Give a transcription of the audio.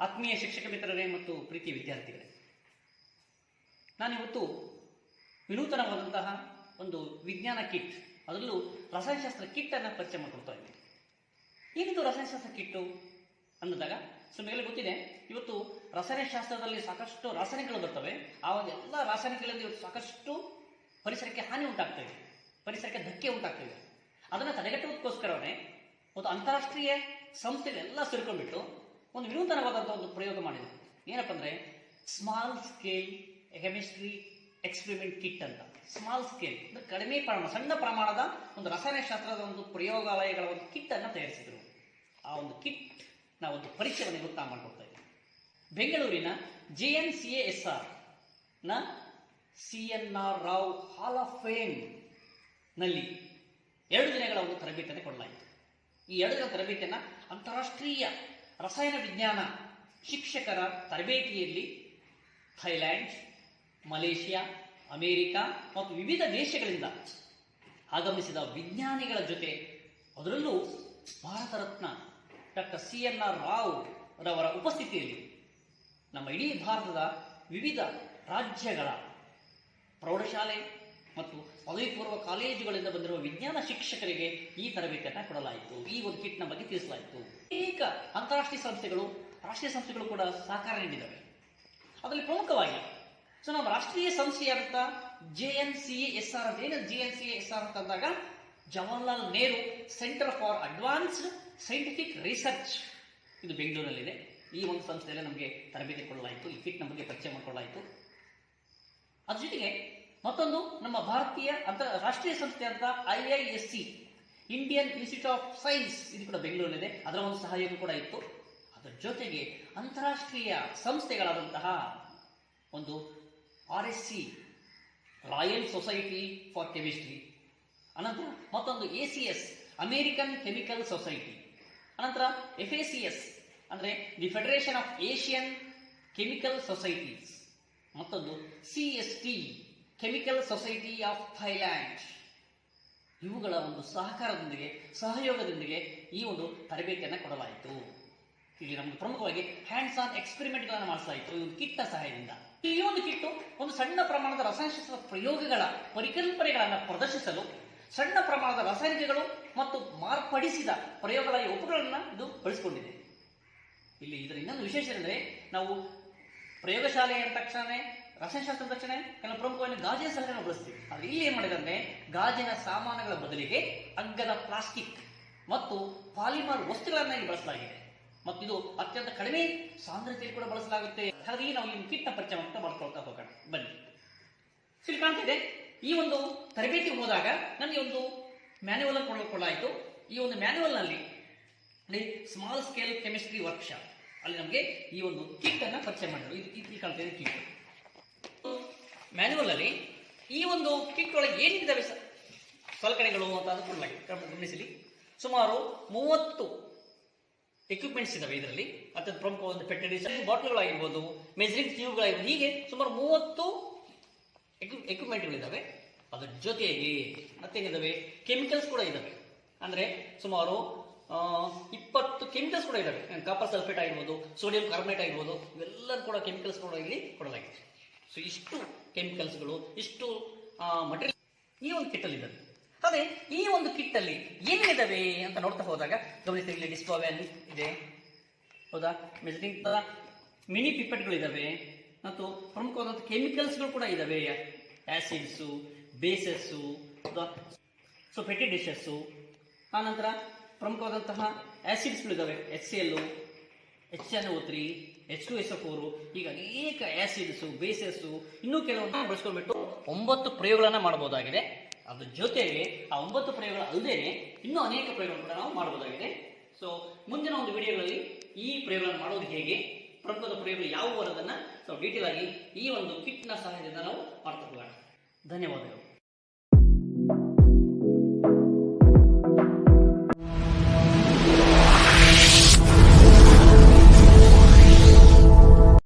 ಆತ್ಮೀಯ ಶಿಕ್ಷಕ ಮಿತ್ರರೇ ಮತ್ತು ಪ್ರೀತಿ ವಿದ್ಯಾರ್ಥಿಗಳೇ. ನಾನಿವತ್ತು ವಿನೂತನವಾದಂತಹ ಒಂದು ವಿಜ್ಞಾನ ಕಿಟ್, ಅದರಲ್ಲೂ ರಸಾಯನಶಾಸ್ತ್ರ ಕಿಟ್ ಅನ್ನು ಪರಿಚಯ ಮಾಡಿಕೊಡ್ತಾ ಇದ್ದೀನಿ. ಏನಿದು ರಸಾಯನಶಾಸ್ತ್ರ ಕಿಟ್ಟು ಅಂದಾಗ ಸುಮ್ಮನೆ ಗೊತ್ತಿದೆ, ಇವತ್ತು ರಸಾಯನಶಾಸ್ತ್ರದಲ್ಲಿ ಸಾಕಷ್ಟು ರಾಸಾಯನಿಕಗಳು ಬರ್ತವೆ. ಆ ಒಂದು ಎಲ್ಲ ರಾಸಾಯನಿಕಗಳಲ್ಲಿ ಇವತ್ತು ಸಾಕಷ್ಟು ಪರಿಸರಕ್ಕೆ ಹಾನಿ ಉಂಟಾಗ್ತಾ ಇದೆ. ಪರಿಸರಕ್ಕೆ ಧಕ್ಕೆ ಉಂಟಾಗ್ತಾ ಇದೆ. ಅದನ್ನು ತಡೆಗಟ್ಟುವುದಕ್ಕೋಸ್ಕರವೇ ಒಂದು ಅಂತಾರಾಷ್ಟ್ರೀಯ ಸಂಸ್ಥೆಗಳೆಲ್ಲ ಸೇರ್ಕೊಂಡ್ಬಿಟ್ಟು ಒಂದು ವಿನೂತನವಾದಂಥ ಒಂದು ಪ್ರಯೋಗ ಮಾಡಿದೆ ಏನಪ್ಪ ಅಂದರೆ small scale chemistry experiment kit ಅಂತ. ಸ್ಮಾಲ್ ಸ್ಕೇಲ್ ಅಂದರೆ ಕಡಿಮೆ ಪ್ರಮಾಣ, ಸಣ್ಣ ಪ್ರಮಾಣದ ಒಂದು ರಸಾಯನಶಾಸ್ತ್ರದ ಒಂದು ಪ್ರಯೋಗಾಲಯಗಳ ಒಂದು ಕಿಟ್ ಅನ್ನು ತಯಾರಿಸಿದರು. ಆ ಒಂದು ಕಿಟ್ ನಾವು ಒಂದು ಪರಿಚಯವನ್ನು ನಾವು ಮಾಡ್ಕೊಡ್ತಾ ಇದ್ದೀವಿ ಬೆಂಗಳೂರಿನ ಜೆ ಎನ್ ಸಿ ಎಸ್ ಆರ್ನ C N R Rao hall of ಫೇಮ್ನಲ್ಲಿ ಎರಡು ದಿನಗಳ ಒಂದು ತರಬೇತಿಯನ್ನು ಕೊಡಲಾಯಿತು. ಈ ಎರಡರ ತರಬೇತಿಯನ್ನು ಅಂತಾರಾಷ್ಟ್ರೀಯ ರಸಾಯನ ವಿಜ್ಞಾನ ಶಿಕ್ಷಕರ ತರಬೇತಿಯಲ್ಲಿ ಥೈಲ್ಯಾಂಡ್, ಮಲೇಷಿಯಾ, ಅಮೇರಿಕಾ ಮತ್ತು ವಿವಿಧ ದೇಶಗಳಿಂದ ಆಗಮಿಸಿದ ವಿಜ್ಞಾನಿಗಳ ಜೊತೆ ಅದರಲ್ಲೂ Bharat Ratna doctor C N R Rao ರವರ ಉಪಸ್ಥಿತಿಯಲ್ಲಿ ನಮ್ಮ ಇಡೀ ಭಾರತದ ವಿವಿಧ ರಾಜ್ಯಗಳ ಪ್ರೌಢಶಾಲೆ ಮತ್ತು ಪದವಿ ಪೂರ್ವ ಕಾಲೇಜುಗಳಿಂದ ಬಂದಿರುವ ವಿಜ್ಞಾನ ಶಿಕ್ಷಕರಿಗೆ ಈ ತರಬೇತಿಯನ್ನು ಕೊಡಲಾಯಿತು. ಈ ಒಂದು ಕಿಟ್ನ ಬಗ್ಗೆ ತಿಳಿಸಲಾಯಿತು. ಅನೇಕ ಅಂತಾರಾಷ್ಟ್ರೀಯ ಸಂಸ್ಥೆಗಳು, ರಾಷ್ಟ್ರೀಯ ಸಂಸ್ಥೆಗಳು ಕೂಡ ಸಹಕಾರ ನೀಡಿದವೆ. ಅದರಲ್ಲಿ ಪ್ರಮುಖವಾಗಿ ಸೊ, ನಮ್ಮ ರಾಷ್ಟ್ರೀಯ ಸಂಸ್ಥೆಯಾದಂಥ J N C S R ಅಂತ ಏನು J N C S R ಅಂತ ಅಂದಾಗ Jawaharlal Nehru centre for advanced scientific research ಇದು ಬೆಂಗಳೂರಲ್ಲಿದೆ. ಈ ಒಂದು ಸಂಸ್ಥೆಯಲ್ಲಿ ನಮಗೆ ತರಬೇತಿ ಕೊಡಲಾಯಿತು. ಈ ಕಿಟ್ ಬಗ್ಗೆ ಪರಿಚಯ ಮಾಡಿಕೊಳ್ಳಲಾಯಿತು. ಅದ್ರ ಜೊತೆಗೆ ಮತ್ತೊಂದು, ನಮ್ಮ ಭಾರತೀಯ ಅಂತ ರಾಷ್ಟ್ರೀಯ ಸಂಸ್ಥೆ ಅಂತ I I S C Indian institute of science ಇದು ಕೂಡ ಬೆಂಗಳೂರಿನಲ್ಲಿದೆ ಅದರ ಒಂದು ಸಹಯೋಗ ಕೂಡ ಇತ್ತು. ಅದರ ಜೊತೆಗೆ ಅಂತಾರಾಷ್ಟ್ರೀಯ ಸಂಸ್ಥೆಗಳಾದಂತಹ ಒಂದು R S C royal society for chemistry ಅನಂತರ ಮತ್ತೊಂದು A C S American chemical society ಅನಂತರ ಎಫ್ ಎ ಸಿ ಎಸ್ ಅಂದರೆ the federation of Asian chemical societies ಮತ್ತೊಂದು C S T chemical society of Thailand ಇವುಗಳ ಒಂದು ಸಹಕಾರದೊಂದಿಗೆ, ಸಹಯೋಗದೊಂದಿಗೆ ಈ ಒಂದು ತರಬೇತಿಯನ್ನು ಕೊಡಲಾಯಿತು. ಇಲ್ಲಿ ನಮ್ಗೆ ಪ್ರಮುಖವಾಗಿ ಹ್ಯಾಂಡ್ಸ್ ಆನ್ ಎಕ್ಸ್ಪೆರಿಮೆಂಟ್ಗಳನ್ನು ಮಾಡಿಸಲಾಯಿತು ಈ ಒಂದು ಕಿಟ್ನ ಸಹಾಯದಿಂದ. ಈ ಒಂದು ಕಿಟ್ಟು ಒಂದು ಸಣ್ಣ ಪ್ರಮಾಣದ ರಸಾಯನಶಾಸ್ತ್ರ ಪ್ರಯೋಗಗಳ ಪರಿಕಲ್ಪನೆಗಳನ್ನು ಪ್ರದರ್ಶಿಸಲು ಸಣ್ಣ ಪ್ರಮಾಣದ ರಾಸಾಯನಿಕಗಳು ಮತ್ತು ಮಾರ್ಪಡಿಸಿದ ಪ್ರಯೋಗಗಳ ಉಪಗಳನ್ನು ಇದು ಬಳಸಿಕೊಂಡಿದೆ. ಇಲ್ಲಿ ಇದರ ಇನ್ನೊಂದು ವಿಶೇಷ ಅಂದರೆ ನಾವು ಪ್ರಯೋಗಶಾಲೆ ಅಂದ ತಕ್ಷಣ ರಸಾಯನಶಾಸ್ತ್ರ ಅಂದ ತಕ್ಷಣ ಕೆಲವು ಪ್ರಮುಖವಾಗಿ ಗಾಜಿನ ಸಲಕರಣೆ ಬಳಸ್ತೀವಿ. ಆದ್ರೆ ಇಲ್ಲಿ ಏನು ಮಾಡಿದಂದ್ರೆ ಗಾಜಿನ ಸಾಮಾನುಗಳ ಬದಲಿಗೆ ಅಗ್ಗದ ಪ್ಲಾಸ್ಟಿಕ್ ಮತ್ತು ಪಾಲಿಮರ್ ವಸ್ತುಗಳನ್ನು ಇಲ್ಲಿ ಬಳಸಲಾಗಿದೆ. ಮತ್ತು ಇದು ಅತ್ಯಂತ ಕಡಿಮೆ ಸಾಂದ್ರತೆಯಲ್ಲಿ ಕೂಡ ಬಳಸಲಾಗುತ್ತೆ. ಹಾಗಾಗಿ ನಾವು ಇಲ್ಲಿ ಕಿಟ್ಟ ಪರಿಚಯ ಅಂತ ಮಾಡ್ಕೊಳ್ತಾ ಹೋಗೋಣ. ಬನ್ನಿ. ಇಲ್ಲಿ ಕಾಣ್ತಿದೆ ಈ ಒಂದು ತರಬೇತಿ ಹೋದಾಗ ನನಗೆ ಒಂದು ಮ್ಯಾನ್ಯುವಲ್ ಅನ್ನು ಕೊಡಲಾಯಿತು ಈ ಒಂದು ಮ್ಯಾನ್ಯುವಲ್ನಲ್ಲಿ ಸ್ಮಾಲ್ ಸ್ಕೇಲ್ ಕೆಮಿಸ್ಟ್ರಿ ವರ್ಕ್ಶಾಪ್ ಅಲ್ಲಿ ನಮಗೆ ಈ ಒಂದು ಕಿಟ್ ಅನ್ನ ಪರಿಚಯ ಮಾಡಿದ್ರು. ಇದು ಕಾಣ್ತಿದೆ ಕಿಟ್ ಮ್ಯಾನ್ಯುವಲ್ ಅಲ್ಲಿ ಈ ಒಂದು ಕಿಟ್ ಒಳಗೆ ಏನಿದ್ದಾವೆ ಸಲಕರಣೆಗಳು ಅಂತ ಅದು ಕೊಡಲಾಗಿದೆ ಗಮ- ಗಮನಿಸಲಿ. ಸುಮಾರು ಮೂವತ್ತು ಎಕ್ವಿಪ್ಮೆಂಟ್ಸ್ ಇದಾವೆ ಇದರಲ್ಲಿ. ಅತ್ಯಂತ ಪ್ರಮುಖ ಒಂದು ಪೆಟ್ಟಡಿಸ್ ಬಾಟ್ಲ್ಗಳಾಗಿರ್ಬೋದು ಮೆಜರಿಂಗ್ ಟ್ಯೂಬ್ಗಳಾಗಿರ್ಬೋದು ಹೀಗೆ ಸುಮಾರು ಮೂವತ್ತು ಎಕ್ವಿಪ್ಮೆಂಟ್ಗಳಿದ್ದಾವೆ ಅದರ ಜೊತೆಗೆ ಮತ್ತೇನಿದ್ದಾವೆ ಕೆಮಿಕಲ್ಸ್ ಕೂಡ ಇದ್ದಾವೆ ಅಂದ್ರೆ ಸುಮಾರು ಇಪ್ಪತ್ತು ಕೆಮಿಕಲ್ಸ್ ಕೂಡ ಇದ್ದಾವೆ ಕಾಪರ್ ಸಲ್ಫೇಟ್ ಆಗಿರ್ಬೋದು ಸೋಡಿಯಂ ಕಾರ್ಬನೇಟ್ ಆಗಿರ್ಬೋದು ಇವೆಲ್ಲ ಕೂಡ ಕೆಮಿಕಲ್ಸ್ ಕೂಡ ಇಲ್ಲಿ ಕೊಡಲಾಗಿದೆ. ಸೊ ಇಷ್ಟು ಕೆಮಿಕಲ್ಸ್ಗಳು ಇಷ್ಟು ಮಟೀರಿಯಲ್ ಈ ಒಂದು ಕಿಟ್ಟಲ್ಲಿ ಇದ್ದಾವೆ ಅದೇ ಈ ಒಂದು ಕಿಟ್ಟಲ್ಲಿ ಅಲ್ಲಿ ಏನೇನಿದಾವೆ ಅಂತ ನೋಡ್ತಾ ಹೋದಾಗ ಗಮನಿಸಿ, ಇಲ್ಲಿ ವ್ಯಾನ್ ಇದೆ. ಹೌದಾ? ಮೆಜರಿಂಗ್ ಮಿನಿ ಪಿಪೆಟ್ಗಳು ಇದ್ದಾವೆ ಮತ್ತು ಪ್ರಮುಖವಾದಂಥ ಕೆಮಿಕಲ್ಸ್ಗಳು ಕೂಡ ಇದ್ದಾವೆ acids bases so petri dishes ಆನಂತರ ಪ್ರಮುಖವಾದಂತಹ ಆ್ಯಸಿಡ್ಸ್ಗಳು ಇದ್ದಾವೆ H C L H N O three H two S F four ಈಗ ಅನೇಕ ಆ್ಯಸಿಡ್ಸು ಬೇಸಸ್ಸು ಇನ್ನೂ ಕೆಲವೊಂದು ಬಳಸ್ಕೊಂಡ್ಬಿಟ್ಟು ಒಂಬತ್ತು ಪ್ರಯೋಗಗಳನ್ನು ಮಾಡಬಹುದಾಗಿದೆ ಅದ್ರ ಜೊತೆಗೆ ಆ ಒಂಬತ್ತು ಪ್ರಯೋಗಗಳು ಅಲ್ಲದೆ ಇನ್ನೂ ಅನೇಕ ಪ್ರಯೋಗಗಳನ್ನು ನಾವು ಮಾಡಬಹುದಾಗಿದೆ ಸೊ ಮುಂದಿನ ಒಂದು ವಿಡಿಯೋಗಳಲ್ಲಿ ಈ ಪ್ರಯೋಗಗಳನ್ನು ಮಾಡೋದು ಹೇಗೆ ಪ್ರಮುಖದ ಪ್ರಯೋಗಗಳು ಯಾವುವು ಅನ್ನೋದನ್ನು ಸೊ ಡೀಟೇಲ್ ಆಗಿ ಈ ಒಂದು ಕಿಟ್ನ ಸಹಾಯದಿಂದ ನಾವು ಮಾಡ್ತಾ ಧನ್ಯವಾದಗಳು.